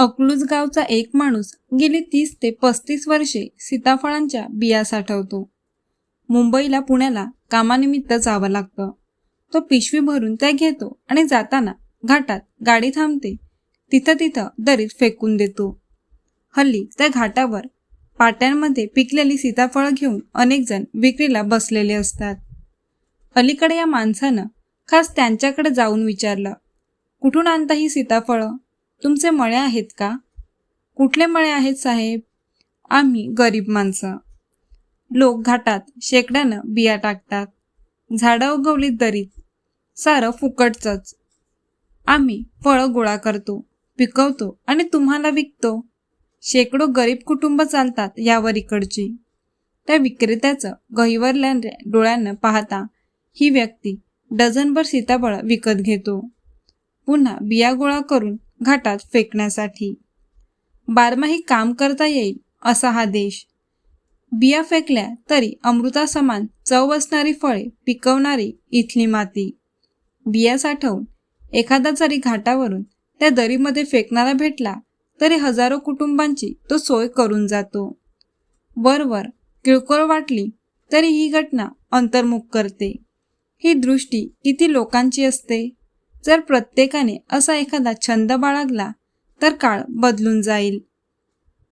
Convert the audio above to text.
अकलूज गावचा एक माणूस गेली तीस ते पस्तीस वर्षे सीताफळांच्या बिया साठवतो. मुंबईला पुण्याला कामानिमित्त जावं लागतं. तो पिशवी भरून त्या घेतो आणि जाताना घाटात गाडी थांबते. तिथं तिथं दरीत फेकून देतो. हल्ली त्या घाटावर पाट्यांमध्ये पिकलेली सीताफळं घेऊन अनेक जण विक्रीला बसलेले असतात. अलीकडे या माणसानं खास त्यांच्याकडे जाऊन विचारलं कुठून आणता ही सीताफळं? तुमचे मळे आहेत का? कुठले मळे आहेत साहेब? आम्ही गरीब माणसं. लोक घाटात शेकड्यानं बिया टाकतात. झाडं उगवलीत दरीत. सारं फुकटचंच. आम्ही फळं गोळा करतो पिकवतो आणि तुम्हाला विकतो. शेकडो गरीब कुटुंब चालतात यावर इकडची. त्या विक्रेत्याचं गहिवरल्या डोळ्यानं पाहता ही व्यक्ती डझनभर सीताफळं विकत घेतो. पुन्हा बिया गोळा करून घाटात फेकण्यासाठी. बारमाही काम करता येईल असा हा देश. बिया फेकल्या तरी अमृतासमान चव असणारी फळे पिकवणारी इथली माती. बिया साठवून एखादा जरी घाटावरून त्या दरीमध्ये फेकणारा भेटला तरी हजारो कुटुंबांची तो सोय करून जातो. वरवर किळकोळ वाटली तरी ही घटना अंतर्मुख करते. ही दृष्टी किती लोकांची असते? जर प्रत्येकाने असा एखादा छंद बाळगला तर काळ बदलून जाईल.